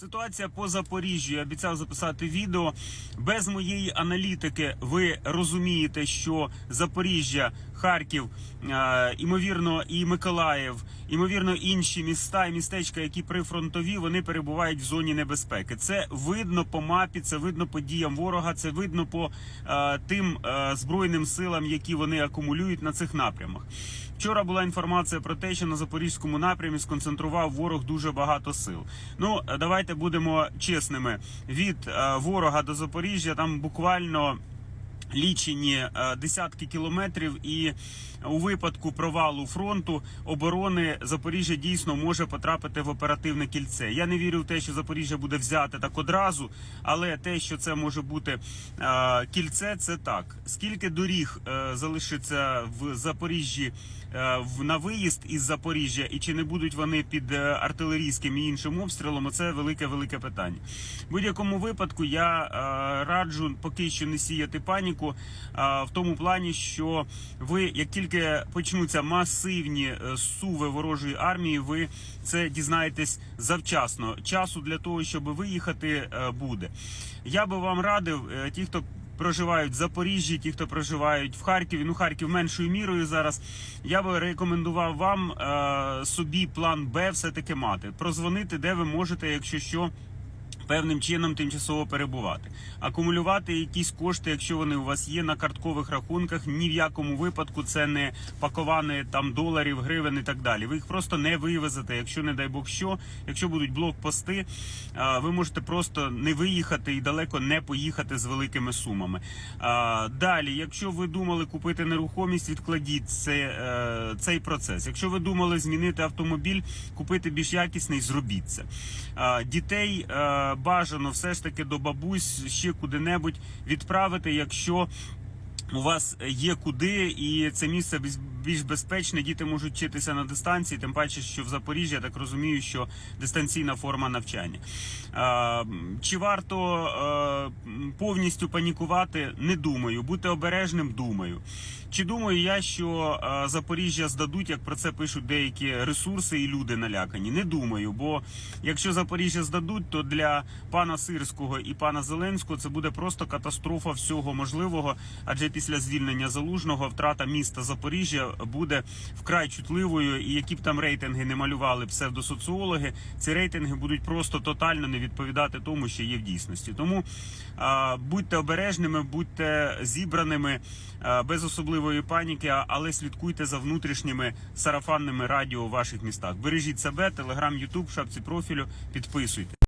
Ситуація по Запоріжжю. Я обіцяв записати відео. Без моєї аналітики ви розумієте, що Запоріжжя, Харків, е, імовірно, і Миколаїв, імовірно, інші міста і містечка, які прифронтові, вони перебувають в зоні небезпеки. Це видно по мапі, це видно по діям ворога, це видно по е, тим е, збройним силам, які вони акумулюють на цих напрямах. Вчора була інформація про те, що на запорізькому напрямі сконцентрував ворог дуже багато сил. Ну давайте будемо чесними. Від е, ворога до Запоріжжя там буквально. Лічені е, десятки кілометрів, і у випадку провалу фронту оборони Запоріжжя дійсно може потрапити в оперативне кільце. Я не вірю в те, що Запоріжжя буде взяти так одразу, але те, що це може бути е, кільце, це так. Скільки доріг е, залишиться в Запоріжжі в на виїзд із Запоріжжя, і чи не будуть вони під артилерійським і іншим обстрілом? Це велике велике питання. В будь-якому випадку я раджу поки що не сіяти паніку е, в тому плані, що ви як тільки почнуться масивні е, суви ворожої армії, ви це дізнаєтесь завчасно. Часу для того, щоб виїхати, е, буде. Я би вам радив, ті, хто проживають в Запоріжжі, ті, хто проживають в Харкові, ну Харків меншою мірою зараз. Я би рекомендував вам е, собі план Б все-таки мати. Прозвонити, де ви можете, якщо що. Певним чином тимчасово перебувати, акумулювати якісь кошти, якщо вони у вас є на карткових рахунках. Ні в якому випадку це не паковані там доларів, гривень і так далі. Ви їх просто не вивезете. Якщо не дай Бог що, якщо будуть блокпости, ви можете просто не виїхати і далеко не поїхати з великими сумами. Далі, якщо ви думали купити нерухомість, відкладіть це, е, цей процес. Якщо ви думали змінити автомобіль, купити більш якісний, зробіть це. Дітей е, бажано все ж таки до бабусь ще куди-небудь відправити, якщо у вас є куди, і це місце більш- безпечне. Діти можуть вчитися на дистанції, тим паче, що в Запоріжжі я так розумію, що дистанційна форма навчання. Чи варто е, повністю панікувати? Не думаю. Бути обережним, думаю. Чи думаю я, що е, Запоріжжя здадуть, як про це пишуть деякі ресурси і люди налякані? Не думаю, бо якщо Запоріжжя здадуть, то для пана Сирського і пана Зеленського це буде просто катастрофа всього можливого. Адже після звільнення залужного втрата міста Запоріжжя буде вкрай чутливою. І які б там рейтинги не малювали псевдосоціологи, ці рейтинги будуть просто тотально не відповідати тому, що є в дійсності. Тому а, будьте обережними, будьте зібраними а, без особливої паніки, але слідкуйте за внутрішніми сарафанними радіо у ваших містах. Бережіть себе, телеграм, ютуб, шапці профілю, підписуйте.